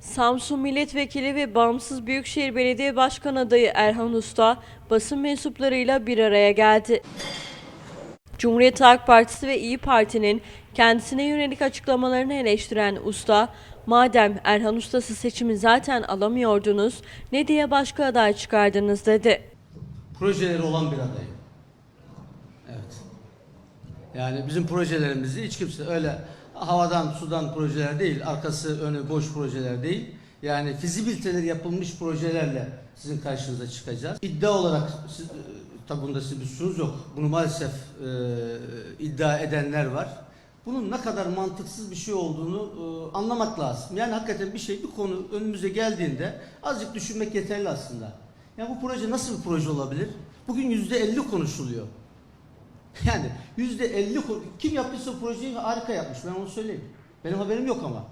Samsun Milletvekili ve Bağımsız Büyükşehir Belediye Başkan adayı Erhan Usta basın mensuplarıyla bir araya geldi. Cumhuriyet Halk Partisi ve İyi Parti'nin kendisine yönelik açıklamalarını eleştiren Usta, madem Erhan Ustası seçimi zaten alamıyordunuz, ne diye başka aday çıkardınız dedi. projeleri olan bir adayım. Evet. Yani bizim projelerimizi hiç kimse öyle havadan sudan projeler değil, arkası önü boş projeler değil. Yani fizibiliteleri yapılmış projelerle sizin karşınıza çıkacağız. İddia olarak siz, e, tabi bunda sizin bir suçunuz yok. Bunu maalesef e, iddia edenler var. Bunun ne kadar mantıksız bir şey olduğunu e, anlamak lazım. Yani hakikaten bir şey, bir konu önümüze geldiğinde azıcık düşünmek yeterli aslında. Ya bu proje nasıl bir proje olabilir? Bugün yüzde elli konuşuluyor. Yani yüzde elli kim yaptıysa projeyi harika yapmış ben onu söyleyeyim. Benim haberim yok ama.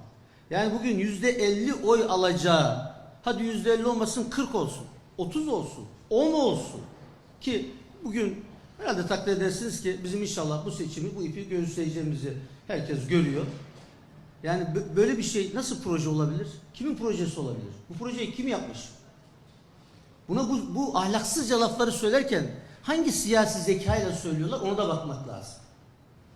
Yani bugün yüzde elli oy alacağı hadi yüzde elli olmasın 40 olsun 30 olsun 10 olsun ki bugün herhalde takdir edersiniz ki bizim inşallah bu seçimi bu ipi göğüsleyeceğimizi herkes görüyor. Yani bö- böyle bir şey nasıl proje olabilir? Kimin projesi olabilir? Bu projeyi kim yapmış? Buna bu, bu ahlaksızca lafları söylerken hangi siyasi zekayla söylüyorlar ona da bakmak lazım.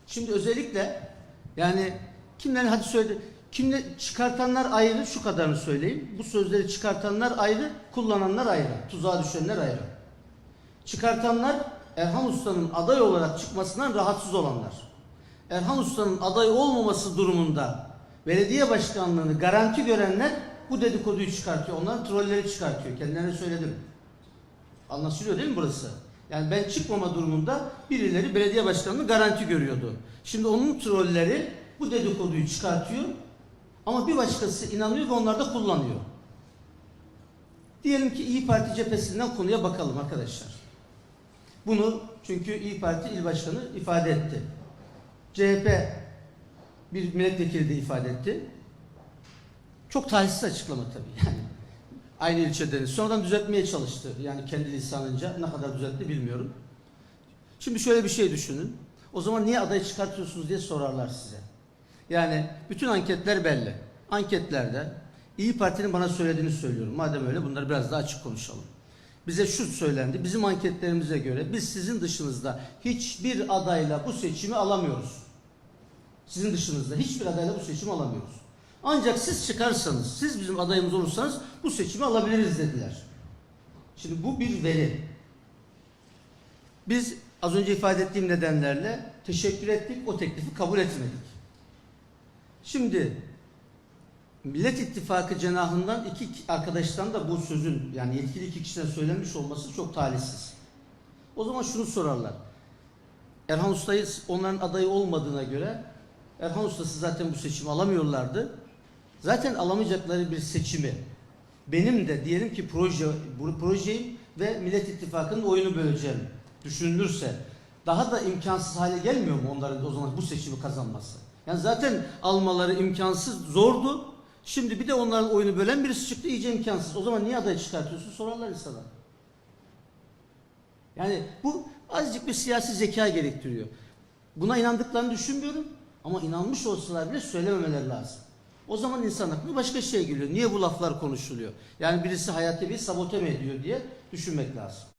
Şimdi özellikle yani kimden hadi söyle kimle çıkartanlar ayrı şu kadarını söyleyeyim. Bu sözleri çıkartanlar ayrı, kullananlar ayrı, tuzağa düşenler ayrı. Çıkartanlar Erhan Usta'nın aday olarak çıkmasından rahatsız olanlar. Erhan Usta'nın aday olmaması durumunda belediye başkanlığını garanti görenler bu dedikoduyu çıkartıyor. Onların trolleri çıkartıyor. Kendilerine söyledim. Anlaşılıyor değil mi burası? Yani ben çıkmama durumunda birileri belediye başkanlığı garanti görüyordu. Şimdi onun trolleri bu dedikoduyu çıkartıyor. Ama bir başkası inanıyor ve onlar da kullanıyor. Diyelim ki İyi Parti cephesinden konuya bakalım arkadaşlar. Bunu çünkü İyi Parti il başkanı ifade etti. CHP bir milletvekili de ifade etti. Çok talihsiz açıklama tabii yani. Aynı ilçedeniz. Sonradan düzeltmeye çalıştı. Yani kendi lisanınca ne kadar düzeltti bilmiyorum. Şimdi şöyle bir şey düşünün. O zaman niye aday çıkartıyorsunuz diye sorarlar size. Yani bütün anketler belli. Anketlerde İyi Parti'nin bana söylediğini söylüyorum. Madem öyle bunları biraz daha açık konuşalım. Bize şu söylendi. Bizim anketlerimize göre biz sizin dışınızda hiçbir adayla bu seçimi alamıyoruz. Sizin dışınızda hiçbir adayla bu seçimi alamıyoruz. Ancak siz çıkarsanız, siz bizim adayımız olursanız bu seçimi alabiliriz dediler. Şimdi bu bir veri. Biz az önce ifade ettiğim nedenlerle teşekkür ettik, o teklifi kabul etmedik. Şimdi Millet İttifakı cenahından iki arkadaştan da bu sözün yani yetkili iki kişiden söylenmiş olması çok talihsiz. O zaman şunu sorarlar. Erhan Usta'yı onların adayı olmadığına göre Erhan Usta'sı zaten bu seçimi alamıyorlardı. Zaten alamayacakları bir seçimi benim de diyelim ki proje bu projeyim ve Millet İttifakı'nın oyunu böleceğim düşünülürse daha da imkansız hale gelmiyor mu onların o zaman bu seçimi kazanması? Yani zaten almaları imkansız zordu. Şimdi bir de onların oyunu bölen birisi çıktı iyice imkansız. O zaman niye aday çıkartıyorsun sorarlar insana. Yani bu azıcık bir siyasi zeka gerektiriyor. Buna inandıklarını düşünmüyorum ama inanmış olsalar bile söylememeleri lazım. O zaman insan aklına başka şey geliyor. Niye bu laflar konuşuluyor? Yani birisi hayatı bir sabote mi ediyor diye düşünmek lazım.